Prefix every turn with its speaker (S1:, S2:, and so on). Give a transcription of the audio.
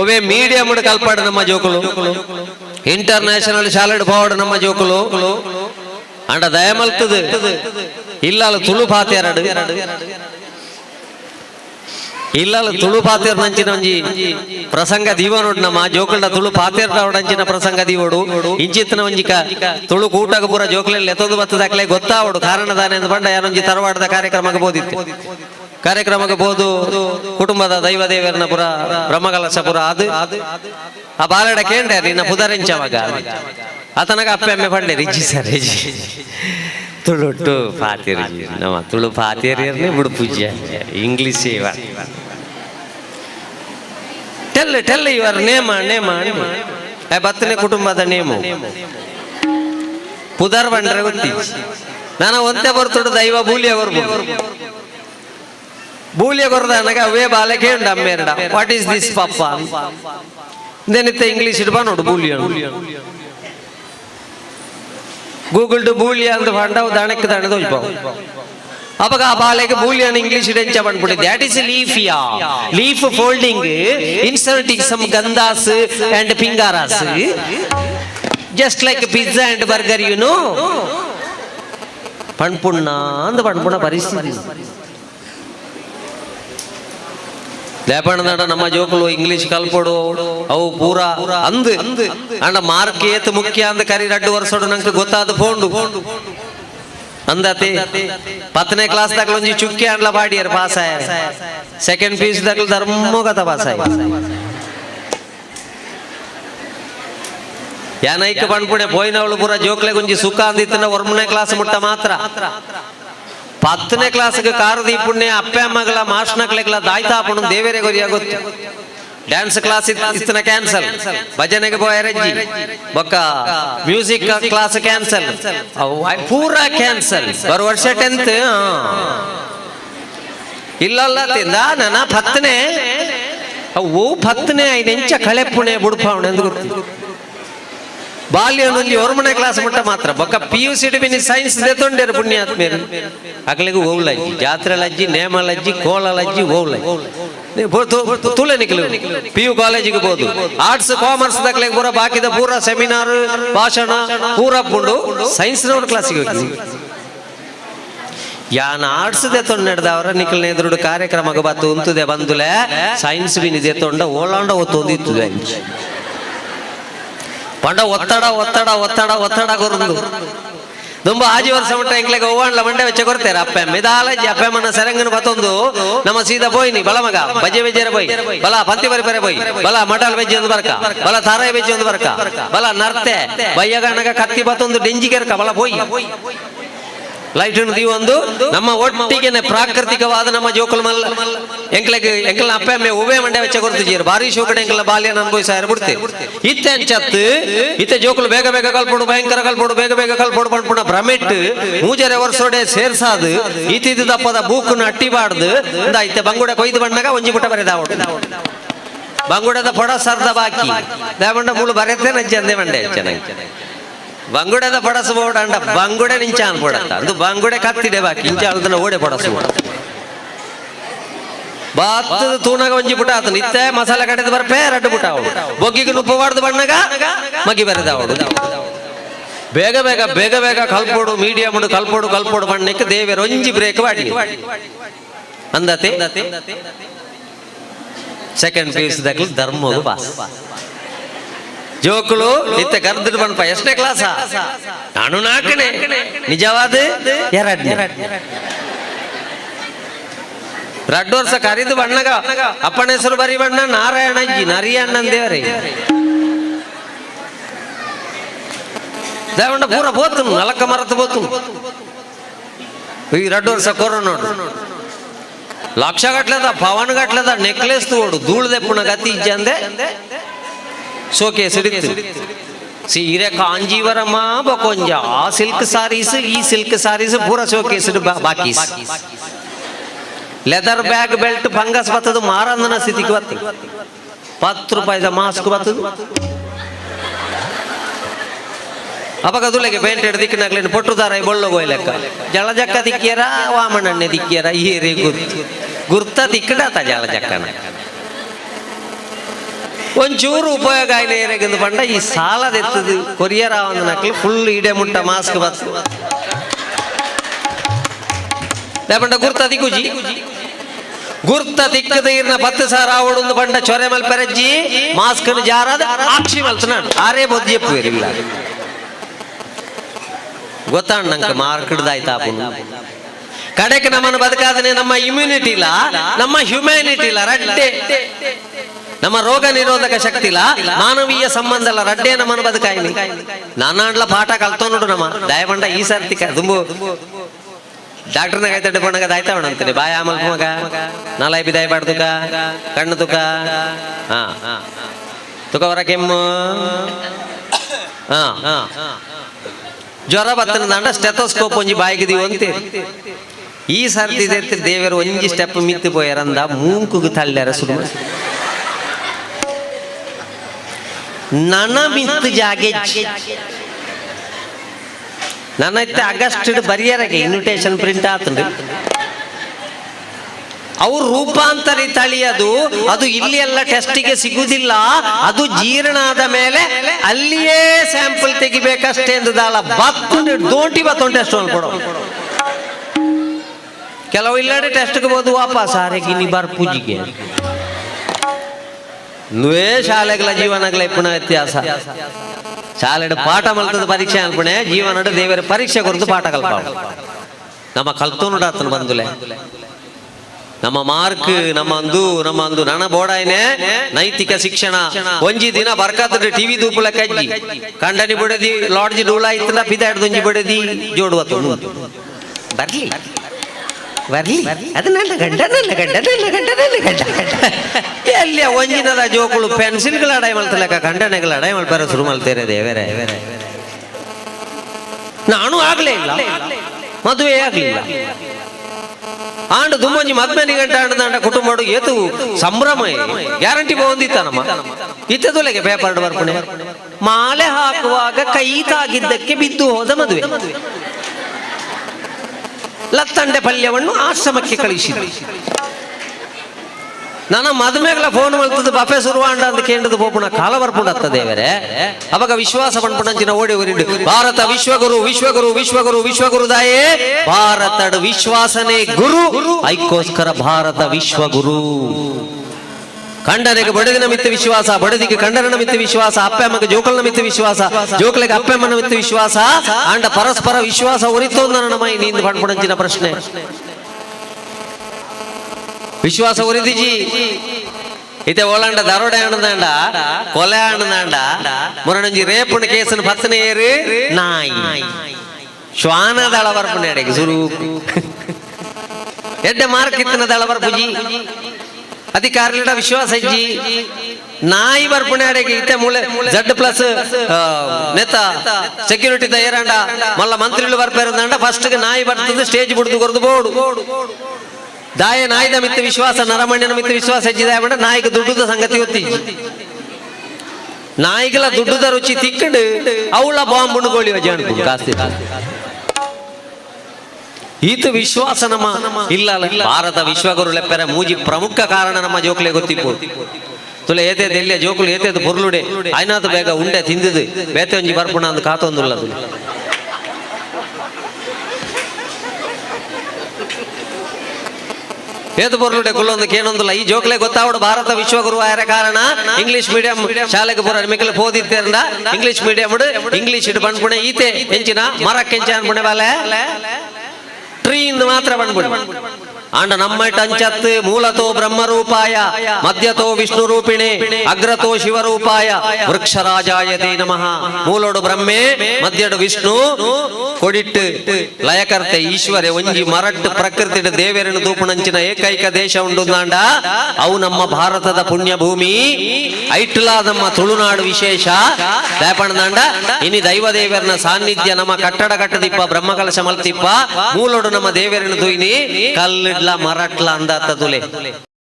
S1: ಒವೇ medium ಕಲ್ಪಾಡು ನಮ್ಮ ಜೋಕುಲು. International ಶಾಲೆಡ್ ಪೋವಡು ನಮ್ಮ ಜೋಕುಲು. ಅಂಡ ದಯಮಲ್ತದು ಇಲ್ಲ ತುಳು ಪಾತಿಯರ ಇಲ್ಲ ತುಳು ಪಾತಿಯರ್ ನಂಚಿನ ಪ್ರಸಂಗ ದೀವನೋಡು ನಮ್ಮ ಜೋಕಲ್ಡ ತುಳು ಪಾತಿಯರ್ ಅಂಚಿನ ಪ್ರಸಂಗ ದೀವಡು. ಇಂಚಿತ್ತಿನ ಒಂಜಿಕ ತುಳು ಕೂಟಗ ಪೂರ ಜೋಕಲಲ್ಲಿ ಎತ್ತೊಂದು ಬತ್ತದಾಗ್ಲೇ ಗೊತ್ತಾವಡು. ಕಾರಣದಾನೆ ಅಂತ ಬಂಡ ಯಾರೊಂಜಿ ತರವಾಡದ ಕಾರ್ಯಕ್ರಮಕ್ಕೆ ಬೋದಿತ್ತು. ಕಾರ್ಯಕ್ರಮಕ್ಕೆ ಬೋದು ಕುಟುಂಬದ ದೈವ ದೇವರನ ಪುರ ಬ್ರಹ್ಮಕಲಶಪುರ ಅದು ಆ ಬಾಲಡ ಕೇಂದ್ರ ನಿನ್ನ ಪುದರಿಂಚವಾಗ. ಆತನಗ ಅಪ್ಪೆ ಅಮ್ಮೆ ಪಂಡೆ ರಿಜಿ ಸರ್ ತುಳು ತುಳುಟ್ಟು ಪಾತಿರಿ, ನಮ್ಮ ತುಳು ಪಾತೇರಿಯರ್ನೇ ಬಿಡು ಪೂಜೆ ಇಂಗ್ಲಿಷ್ ಇವ. ಟೆಲ್ ಟೆಲ್ ಇವರ್ ನೇಮ ನೇಮ. ಆ ಬತ್ತನೆ ಕುಟುಂಬದ ನೇಮ. ಪುದರ್ ಬಂಡ್ರೆ ಗೊತ್ತಿ ನಾನು ಒಂದೇ ಬರ್ತುಡು ದೈವ ಬೂಲಿಯ ಬರ್ಬೋದು. ಬೂಲಿಯ ಕೊರದ ನನಗೆ ಅವೇ ಬಾಲಕೆ ಉಂಡು ಅಮ್ಮೆರಡ what is this papa ದೆನಿತ್ತ English ಇಡ್ ನೋಡು ಬೂಲಿಯ ಗೂಗಲ್ ಟು ಬೂಲಿಯ ಅಂತ ಪಂಡ ದಣಕ್ಕೆ ದಣ ತೋಜ್ಪಾವು ಅವಾಗ ಆ ಬಾಲೆಗೆ ಬೂಲಿಯನ್ ಇಂಗ್ಲಿಷ್ ಇಡೆಂಚ ಬಂದ್ಬಿಟ್ಟು ದ್ಯಾಟ್ ಇಸ್ ಲೀಫಿಯಾ ಲೀಫ್ ಫೋಲ್ಡಿಂಗ್ ಇನ್ಸರ್ಟಿಂಗ್ ಸಮ್ ಗಂಧಾಸ್ and ಪಿಂಗಾರಾಸ್ just like pizza and burger you know ಪಣ್ಪುಣ್ಣ ಅಂದ ಪಣ್ಪುಣ್ಣ ಪರಿಸ್ಥಿತಿ ಲೇಪಣದ ನಮ್ಮ ಜೋಕುಲು ಇಂಗ್ಲಿಷ್ ಕಲ್ಪಡು, ಅವು ಪೂರ ಅಂದ್. ಅಂಡ ಮಾರ್ಕ್ ಏತ್ ಮುಖ್ಯ ಅಂದ ಕರಿ ರಡ್ಡು ವರ್ಷೋಡು ನಂಗೆ ಗೊತ್ತಾದ ಫೋಂಡು ಅಂದತೆ ಪತ್ತನೇ ಕ್ಲಾಸ್ ದಾಖಲು ಒಂಜಿ ಚುಕ್ಕಿ ಅಂಡ್ಲ ಬಾಡಿಯರ್ ಪಾಸ್ ಸೆಕೆಂಡ್ ಪೀಸ್ ಧರ್ಮ ಕಥ ಪಾಸ್ ಆಯ ಯಾನೈಕ ಪೋಯಿನ ಪೋಯಿನವಳು ಪೂರ ಜೋಕ್ಲೆ ಗುಂಜಿ ಸುಖ ಅಂದಿತ್ತಿನ ಒರ್ಮನೇ ಕ್ಲಾಸ್ ಮುಟ್ಟ ಮಾತ್ರ. ಪತ್ತನೇ ಕ್ಲಾಸ್ಗೆ ಕಾರದಿ ಪುಣ್ಯ, ಅಪ್ಪ, ಅಮ್ಮಗಳ ದಾಯ್ತಾ ದಾಯ್ತಾಪುಣ ದೇವೇರೆ ಗೊರಿಯ ಆಗುತ್ತೆ ಡ್ಯಾನ್ಸ್ ಕ್ಲಾಸ್ ಇತ್ತಿನ ಕ್ಯಾನ್ಸಲ್ ಭಜನೆಗೆ ಬೋಯರಜ್ಜಿ ಬೊಕ್ಕ ಮ್ಯೂಸಿಕ್ ಕ್ಲಾಸ್ ಕ್ಯಾನ್ಸಲ್ ಪೂರ ಕ್ಯಾನ್ಸಲ್ ಬರೋ ವರ್ಷ ಟೆಂತ್ ಇಲ್ಲಲ್ಲ ತಿಂದ ನನ್ನ ಪತ್ತನೇ ಅವು ಪತ್ತನೇ ಐದೆಂಚ ಕಳೆ ಪುಣೆ ಬುಡ್ಪಾವಣೆ ಗೊತ್ತು ಬಾಲ್ಯನಲ್ಲಿ ಹೊರಮನೆ ಕ್ಲಾಸ್ ಮುಟ್ಟ ಮಾತ್ರ. ಬೊಕ್ಕ P U C D science ದೆತ್ತೊಂಡೇರು ಪುಣ್ಯಾತ್ಮೇರು ಅಕಲಿಗೂ ಓವ್ಲಜ್ಜಿ ಜಾತ್ರೆಲಜ್ಜಿ ನೇಮಲಜ್ಜಿ ಕೋಲಲಜ್ಜಿ ಓವ್ಲಜ್ಜಿ ತುಳೆ ನಿಕ್ಲು. ಪಿ ಯು ಕಾಲೇಜಿಗೆ ಬೋದು ಆರ್ಟ್ಸ್ ಕಾಮರ್ಸ್ ದಕ್ಲೆಗೆ ಪೂರ ಬಾಕಿದ ಪೂರ ಸೆಮಿನಾರ್ ಭಾಷಣ, ಪೂರ ಪುಂಡು. ಸೈನ್ಸ್ ನವ್ರ ಕ್ಲಾಸಿಗೆ ಹೋಗಿ. ಯಾನ ಆರ್ಟ್ಸ್ ದೆತ್ತೊಂಡು ಅವರ ನಿಖಲ್ನ ಎದುರುಡು ಕಾರ್ಯಕ್ರಮಕ್ಕೆ ಬತ್ತು ಉಂತುದೆ, ಬಂದುಲೆ ಸೈನ್ಸ್ ಬಿನಿ ದೆತ್ತೊಂಡ ಓಲಾಂಡ ಒತ್ತೊಂದಿತ್ತುದೆ ಅಂಚಿ ಪಂಡ ಒತ್ತಡ ಒತ್ತಡ ಒತ್ತಡ ಒತ್ತಡ ಕೊರಂದು ದುಂಬ ಆಜಿ ವರ್ಷ ಮುಟ್ಟ ಎಂಕ್ಲೆಗೆ ಹೂವಾಂಡ್ಲ ಮಂಡೆ ವೆಚ್ಚ ಕೊಡ್ತೇರ ಅಪ್ಪೆ ಮಿದಾಲಜ್ಜಿ ಅಪ್ಪೆ ಮನ ಸೆರಂಗನ ಬತ್ತೊಂದು ನಮ್ಮ ಸೀದಾ ಬೋಯ್ನಿ ಬಲ ಮಗ ಬಜೆ ಬೆಜ್ಜೆರ ಬೈ ಬಲ ಪಂತಿ ಬರಿ ಬರೆ ಬೈ ಬಲ ಮಟಲ್ ಬೆಜ್ಜಿ ಒಂದು ಬರ್ಕ ಬಲ ತಾರಾಯ ಬೆಜ್ಜಿ ಒಂದು ಬರ್ಕ ಬಲ ನರ್ತೆ ಬಯ್ಯಗಣಗ ಕತ್ತಿ ಬತ್ತೊಂದು ಡೆಂಜಿಗೆರ್ಕ ಬಲ ಬೋಯ್ ಲೈಟ್ ದಿ ಒಂದು ನಮ್ಮ ಒಟ್ಟಿಗೆನೆ ಪ್ರಾಕೃತಿಕವಾದ ನಮ್ಮ ಜೋಕಲ್ ಮಲ್ಲ ಎಂಕಲ ಎಂಕ್ಲ ಅಪ್ಪ ಅಮ್ಮೆ ಉಬೆ ಮಂಡೆ ವೆಚ್ಚ ಕೊಡ್ತಿದ್ದೀರಿ ಬಾರಿ ಶೋಕಡೆ ಎಂಕಲ ಬಾಲ್ಯನ ಅನುಭವಿಸ ಬಿಡ್ತೆ ಇತ್ತೆ ಅಂಚತ್ತು ಇತ್ತೆ ಜೋಕುಲು ಬೇಗ ಬೇಗ ಕಲ್ಪಡು ಭಯಂಕರ ಕಲ್ಪೊಡು ಬೇಗ ಬೇಗ ಕಲ್ಪೊಡು ಪಂಪುಣ ಭ್ರಮೆಟ್ ಮೂಜರೆ ವರ್ಷೋಡೆ ಸೇರ್ಸಾದು ಇತ್ತಿದ್ದು ದಪ್ಪದ ಅಟ್ಟಿ ಅಟ್ಟಿಬಾರ್ದು ಇಂದ ಇತ್ತೆ ಬಂಗುಡೆ ಕೊಯ್ದು ಬಂದಾಗ ಒಂಜಿ ಪುಟ ಬರೆದ ಬಂಗುಡದ ಪೊಡ ಸರ್ದ ಬಾಕಿ ದೇವಂಡ ಮೂಳು ಬರೆತೆ ಅಂಚೆ ಅಂದೆ ಮಂಡೆ ಚೆನ್ನಾಗಿ ಬಂಗುಡದ ಪಡಸು ಬೋಡ ಅಂಡ ಬಂಗುಡೆ ನಿಂಚ ಅನ್ಬೋಡತ್ತ ಅಂದು ಬಂಗುಡೆ ಕತ್ತಿದೆ ಬಾಕಿ ಇಂಚ ಅದನ್ನ ಓಡೆ ಪಡಸು ಬಾತ್ತದ ತೂನಾಗ ಒಂಜಿ ಪುಟ ಆತನ ಇತ್ತೆ ಮಸಾಲೆ ಕಡೆದ ಬರ್ಪೆ, ರಡ್ಡು ಪುಟ ಅವಳು ಬೊಗ್ಗಿಗೆ ನುಪ್ಪು ಬಾಡ್ದು ಬಣ್ಣಗ ಮಗಿ ಬರೆದ ಅವಳು ಬೇಗ ಬೇಗ ಬೇಗ ಬೇಗ ಕಲ್ಪೋಡು, ಮೀಡಿಯಂ ಕಲ್ಪೋಡು ಕಲ್ಪೋಡು ಬಣ್ಣಕ್ಕೆ ದೇವೇರ ಒಂಜಿ ಬ್ರೇಕ್ ಮಾಡಿ ಅಂದತೆ? ಸೆಕೆಂಡ್ ಪೀಸ್ ದಾಖಲು ಧರ್ಮೋದು ಬಾಸ್. ಜೋಕುಲು ಇತ್ತ ಕರ್ದಿಡ್ ಬಣ್ಪ ಎಷ್ಟೇ ಕ್ಲಾಸ ನಾನು ನಾಲ್ಕನೇ ನಿಜವಾದ ಎರಡನೇ ರಡ್ಡು ವರ್ಷ ಕರಿದು ಬಣ್ಣಗ ಅಪ್ಪನ ಹೆಸರು ಬರಿ ಬಣ್ಣ ನಾರಾಯಣ ಅಜ್ಜಿ ನರಿ ಅಣ್ಣನ್ ದೇವರೇ ದೇವಂಡ ಪೂರ ಬೋತು ನಲಕ ಮರತ ಬೋತು ಈ ರಡ್ಡು ವರ್ಷ ಕೊರೋನೋಡು ಲಕ್ಷ ಗಟ್ಲೆದ ಪವನ್ ಗಟ್ಲೆದ ನೆಕ್ಲೆಸ್ ತೋಡು ಧೂಳ್ದೆ ಪುಣ ಗತಿ ಇಜ್ಜಂದೆ ಶೋಕೇಸ್ ಹಿಡಿತು ಸೀರೆ ಕಾಂಜೀವರಮ ಬಕೊಂಜ ಆ ಸಿಲ್ಕ್ ಸಾರೀಸ್, ಈ ಸಿಲ್ಕ್ ಸಾರೀಸ್ ಪೂರ ಶೋಕೇಸ್ ಬಾಕಿ ಲೆದರ್ ಬ್ಯಾಗ್ ಬೆಲ್ಟ್ ಫಂಗಸ್ ಬತ್ತದು, ಮಾರಂದನ ಸ್ಥಿತಿಗೆ ಬತ್ತು. ಪತ್ತು ರೂಪಾಯಿದ ಮಾಸ್ಕ್ ಬತ್ತದು. ಅವಾಗ ಅದುಲೆಗೆ ಪೇಂಟ್ ಹಿಡ್ದು ದಿಕ್ಕಿನಾಗ್ಲೇನು ಪೊಟ್ಟು ದಾರ ಬೊಳ್ಳೋಗೋಯ್ ಲೆಕ್ಕ ಜಳಜಕ್ಕ ದಿಕ್ಕಿಯರ ವಾಮಣ್ಣಣ್ಣೆ ದಿಕ್ಕಿಯರ ಈರಿ ಗುರ್ತು. ಗುರ್ತ ದಿಕ್ಕಡಾತ ಜಳಜಕ್ಕನ ಒಂಚೂರು ಉಪಯೋಗ ಆಯ್ನ ಏನಾಗಿಂದು ಪಂಡ ಈ ಸಾಲದೆತ್ತದು ಕೊರಿಯರ್ ಒಂದು ನಕಲು ಫುಲ್ ಇಡೆ ಮುಟ್ಟ ಮಾಸ್ಕ್ ಬತ್ತು ಲೇಪಂಡ ಗುರ್ತ ದಿಕ್ಕುಜಿ ಗುರ್ತ ದಿಕ್ಕದ ಇರ್ನ ಪತ್ತು ಸಾರ ಆವಡೊಂದು ಪಂಡ ಚೊರೆ ಮಲ್ಪೆರಜ್ಜಿ ಮಾಸ್ಕ್ ಜಾರದ ಆಕ್ಷಿ ಮಲ್ತನಾಡು ಆರೇ ಬೊದ್ದಿ ಎಪ್ಪುವಿರಿಲ್ಲ. ಗೊತ್ತಾಣ ನಂಗ ಮಾರ್ಕಡ್ದಾಯ್ತಾ ಕಡೆಕ್ ನಮ್ಮನ್ನು ಬದುಕಾದನೆ ನಮ್ಮ ಇಮ್ಯುನಿಟಿ ಇಲ್ಲ, ನಮ್ಮ ಹ್ಯುಮ್ಯಾನಿಟಿ ಇಲ್ಲ, ರಡ್ಡೆ. ನಮ್ಮ ರೋಗ ನಿರೋಧಕ ಶಕ್ತಿ ಇಲ್ಲ. ಮಾನವೀಯ ಸಂಬಂಧ ಇಲ್ಲ. ರಡ್ಡೆ ನಮ್ಮನ್ನು ಬದುಕಾಯಿನಿ ನಾನಾಂಡ್ಲ ಪಾಠ ಕಲ್ತೋ ನೋಡು ನಮ್ಮ. ದಯಪಂಡ ಈ ಸರ್ತಿ ಕ- ಡಾಕ್ಟರ್ ಡಾಕ್ಟರ್ನ ಕೈ ತಡ್ಡು ಪಣ್ಣಗ ದಾಯ್ತಾವಣ ಅಂತೀನಿ. ಬಾಯ ಮಗ ಮಗ. ನಾಲೈ ಬಿದಾಯ ಬಾಡ್ ತುಕ ಕಣ್ಣು ತುಕ ಹಾ. ತುಕ ಹೊರ ಕೆಮ್ಮು. ಹಾ. ಹಾ ಜ್ವರ ಬತ್ತನ ದಂಡ ಸ್ಟೆಥೋಸ್ಕೋಪ್ ಒಂಜಿ ಬಾಯಿಗೆ ದೀವು ಈ ಸರ್ತಿ ದೇವರು ಒಂಜಿ ಸ್ಟೆಪ್ ಮಿತ್ತು ಪೋಯರಂದ ಮೂಂಕುಗು ತಳ್ಳ್ಯಾರ ಸುಡು ನನ ಮಿತ್ ಜಾಗೆ. ನನ್ನ ಇತ್ತೆ ಆಗಸ್ಟ್ ಬರಿಯರಗೆ ಇನ್ವಿಟೇಷನ್ ಪ್ರಿಂಟ್ ಆತನ್ರಿ ಅವ್ರ ರೂಪಾಂತರಿ ತಳಿಯದು, ಅದು ಇಲ್ಲಿ ಎಲ್ಲ ಟೆಸ್ಟಿಗೆ ಸಿಗುದಿಲ್ಲ, ಅದು ಜೀರ್ಣ ಆದ ಮೇಲೆ ಅಲ್ಲಿಯೇ ಸ್ಯಾಂಪಲ್ ತೆಗಿಬೇಕಷ್ಟೇ ಎಂದುದಾಳ ಬತ್ತು ದೋಂಟಿ ಬತ್ತೊಂಡು ಟೆಸ್ಟ್ ಕೊಡೋ. ಕೆಲವು ಇಲ್ಲಡೆ ಟೆಸ್ಟ್ಗೆ ಬೋದು ವಾಪಸ್ ಆರೆಗೆ ನೀ ಬಾರ್ ಪೂಜಿಗೆ. ನುವೇ ಶಾಲೆಗಳ ಜೀವನಗಳ ಪುನಃ ವ್ಯತ್ಯಾಸ. ಶಾಲೆಡ್ ಪಾಠ ಮಲ್ತದ ಪರೀಕ್ಷೆ ಅನ್ಪಣೆ ಜೀವನ ದೇವರ ಪರೀಕ್ಷೆ ಕೊರತು ಪಾಠ ಕಲ್ಪ ನಮ್ಮ ಕಲ್ತೋನುಡ ಆತನ ಬಂದುಲೆ. ನಮ್ಮ ಮಾರ್ಕ್, ನಮ್ಮ ಅಂದು ನಮ್ಮ ಅಂದು ಬೋಡಾಯ್ನೆ ನೈತಿಕ ಶಿಕ್ಷಣ. ಒಂಜಿ ದಿನ ಬರ್ಕಾತ ಟಿವಿ ದೂಪುಲ ಕಜ್ಜಿ. ಕಂಡನಿ ಬಿಡದಿ, ಲಾಡ್ಜಿ ಡೂಳ ಇತ್ತಂದ ಪಿದಾಡ್ದು ಬಿಡದಿ, ಜೋಡುವ ಬರ್ಲಿ. ಬರ್ಲಿ. ಅದು ನನ್ನ ಗಂಡ ನನ್ನ ಗಂಡ ನನ್ನ ಗಂಡ ನನ್ನ ಗಂಡ. ಎಲ್ಲಿ ಒಂಜಿನದ ಜೋಕುಳು ಪೆನ್ಸಿಲ್ಗಳ ಅಡೈ ಮಲ್ತಲಕ ಗಂಡನೆಗಳ ಅಡೈ ಮಾಡ್ಬಾರ ಶುರು ಮಾಡ್ತೇರೆ ದೇವರೇ. ನಾನು ಆಗ್ಲೇ ಇಲ್ಲ. ಮದುವೆ ಆಗ್ಲಿಲ್ಲ. ಆಂಡ ದುಮ್ಮಂಜಿ ಮದ್ಮೆನಿ ಗಂಟೆ ಆಂಡ ಕುಟುಂಬಡು ಏತು ಸಂಭ್ರಮ ಗ್ಯಾರಂಟಿ ಬಂದಿತ್ತ ನಮ್ಮ ಇತ್ತದೊಲೆಗೆ ಪೇಪರ್ ಬರ್ಪಣೆ. ಮಾಲೆ ಹಾಕುವಾಗ ಕೈ ತಾಗಿದ್ದಕ್ಕೆ ಬಿದ್ದು ಹೋದ ಮದುವೆ. ಲತ್ತಂಡೆ ಪಲ್ಯವನ್ನು ಆಶ್ರಮಕ್ಕೆ ಕಳಿಸಿದ್ರು ನನ್ನ ಮದುವೆಗಳ ಫೋನ್ ಬಂತದ್ದು ಬಫೆ ಸುರುವಾಂಡ ಅಂತ ಕೇಂದ್ರದ ಪೋಪುಣ ಕಾಲ ಬರ್ಪುಡತ್ತ ದೇವರೇ. ಅವಾಗ ವಿಶ್ವಾಸ ಪಂಪುಣಂಚಿನ ಓಡಿ ಓರಿಂಡು ಭಾರತ ವಿಶ್ವಗುರು ವಿಶ್ವಗುರು ವಿಶ್ವಗುರು ವಿಶ್ವಗುರು ದಾಯೇ. ಭಾರತಡ್ ವಿಶ್ವಾಸನೇ ಗುರು. ಐಕೋಸ್ಕರ ಭಾರತ ವಿಶ್ವಗುರು. ಕಂಡನೆಗೆ ಬಡದಿನ ಮಿತ್ತ ವಿಶ್ವಾಸ ಬಡದಿಗೆ ಕಂಡನ ಮಿತ್ತ ವಿಶ್ವಾಸ, ಅಪ್ಪಮ್ಮಗೆ ಜೋಕಲ್ನ ಮಿತ್ತ ವಿಶ್ವಾಸ, ಜೋಕಲಿಗೆ ಅಪ್ಪೆಮ್ಮನ ಮಿತ್ತ ವಿಶ್ವಾಸ ಅಂಡ ಪರಸ್ಪರ ವಿಶ್ವಾಸ ಉರಿತು ನನ್ನ ಮೈ ನೀಂದು ಪ್ರಶ್ನೆ. ವಿಶ್ವಾಸ ಉರಿದಿಜಿ. ಇದೆ ಒಳಂಡ ದರೋಡೆ ಅಣ್ಣದಾಂಡ ಕೊಲೆ ಅಣ್ಣದಾಂಡ ಮುರಣಂಜಿ ರೇಪುಣ ಕೇಸನ ಏರಿ? ನಾಯಿ. ಶ್ವಾನ ದಳ ಬರ್ಪುಣ ಎಡೆಗೆ ಸುರು ಎಡ್ಡೆ ಮಾರ್ಕ್ ಇತ್ತನ ದಳ ಅಧಿಕಾರಿಗಳ ವಿಶ್ವಾಸ ಇಜ್ಜಿ. ನಾಯಿ ಬರ್ಪುಣೆ ಅಡಿಗೆ ಇತ್ತೆ ಮೂಳೆ. ಜಡ್ ಪ್ಲಸ್ ನೆತ್ತ ಸೆಕ್ಯೂರಿಟಿ ಏರಂಡ. ಮಲ್ಲ ಮಂತ್ರಿಗಳು ಬರ್ಪೇರಂದಂಡ ಫಸ್ಟ್ ನಾಯಿ ಬರ್ತದೆ ಸ್ಟೇಜ್ ಬಿಡ್ದು ಕೊರ್ದು ಬೋಡು. ದಾಯ ನಾಯಿದ ಮಿತ್ತ ವಿಶ್ವಾಸ ನರಮಣ್ಯನ ಮಿತ್ತ ವಿಶ್ವಾಸ ಹೆಚ್ಚಿದ ನಾಯಿಗೆ ದುಡ್ಡುದ ಸಂಗತಿ ಗೊತ್ತಿ ನಾಯಿಗಳ ದುಡ್ಡುದ ರುಚಿ ತಿಕ್ಕಂಡು, ಅವಳ ಬಾಂಬ್ ಗೋಳಿ ಕಾಸ್ತಿ ಈತ ವಿಶ್ವಾಸ ನಮ್ಮ. ಇಲ್ಲ. ಭಾರತ ವಿಶ್ವಗುರು ಲೆಪ್ಪರ ಮೂಜಿ ಪ್ರಮುಖ ಕಾರಣ ನಮ್ಮ ಜೋಕ್ಲೆ ಗೊತ್ತಿಪ್ಪು. ತುಲೆ ಏತೇದು ಎಲ್ಲಿಯ ಜೋಕುಲು ಏತೇದು ಬುರ್ಲುಡೆ. ಆಯ್ನಾತು ಬೇಗ ಉಂಡೆ ತಿಂದಿದ್ದು. ಒಂಜಿ ಬರ್ಪುಣ ಅಂತ ಕಾತೊಂದುಲ್ಲ ಅದು. ಏತು ಪೊರ್ಲುಡೆ ಕುಲ್ಲೊಂದು ಕೇನೊಂದುಲ್ಲ. ಈ ಜೋಕ್ಲೆ ಗೊತ್ತಾವಡು ಭಾರತ ವಿಶ್ವಗುರು ಆಯರ ಕಾರಣ. ಇಂಗ್ಲಿಷ್ ಮೀಡಿಯಂ ಶಾಲೆಗೆ ಬರೋ ಮಿಕ್ಕಲು ಓದಿದ್ದೇರಿಂದ ಇಂಗ್ಲಿಷ್ ಮೀಡಿಯಂ ಇಂಗ್ಲಿಷ್ ಇಟ್ಟು ಬಂದ್ಪುಣೆ ಈತೆ. ಹೆಂಚಿನ ಮರಕ್ಕೆ ಎಂಚ ಅನ್ಪುಣೆ ಬಾಲೆ. ಟ್ರೀ ಇಂದು ಮಾತ್ರ ಬಂದ್ಬಿಡು ಆಂಡ ನಮ್ಮ ಅಂಚತ್ ಮೂಲತೋ ಬ್ರಹ್ಮರೂಪಾಯ, ಮಧ್ಯತೋ ವಿಷ್ಣು ರೂಪಿಣೆ ಅಗ್ರತೋ ಶಿವರೂಪಾಯ. ದೇ ನಮಃ. ಮೂಲೋಡು ಬ್ರಹ್ಮೆ, ಮಧ್ಯಡು ವಿಷ್ಣು. ಕೊಡಿಟ್ಟು ಲಯಕರ್ತೆ ಈಶ್ವರೆ ಒಂಜಿ ಮರಟ್ಟು ಪ್ರಕೃತಿ ದೇವೇರನ ದೂಪಣಂಚಿನ ಏಕೈಕ ದೇಶ ಉಂಡು ನಾಂಡ ಅವು ನಮ್ಮ ಭಾರತದ ಪುಣ್ಯ ಭೂಮಿ ಐಟ್ಲಾ ನಮ್ಮ ತುಳುನಾಡು ವಿಶೇಷ. ದಾಂಡ. ಇನಿ ದೈವ ದೇವರನ ಸಾನ್ನಿಧ್ಯ ನಮ್ಮ ಕಟ್ಟಡ ಕಟ್ಟದಿಪ್ಪ, ಬ್ರಹ್ಮಕಲಶ ಮಲ್ತಿಪ್ಪ. ಮೂಲೋಡು ನಮ್ಮ ದೂಯಿನಿ ದುಯ್ನಿ ಕಲ್ಲಿಡ್ಲ ಮರಟ್ಲ ಅಂದಾತ ತುಲೆ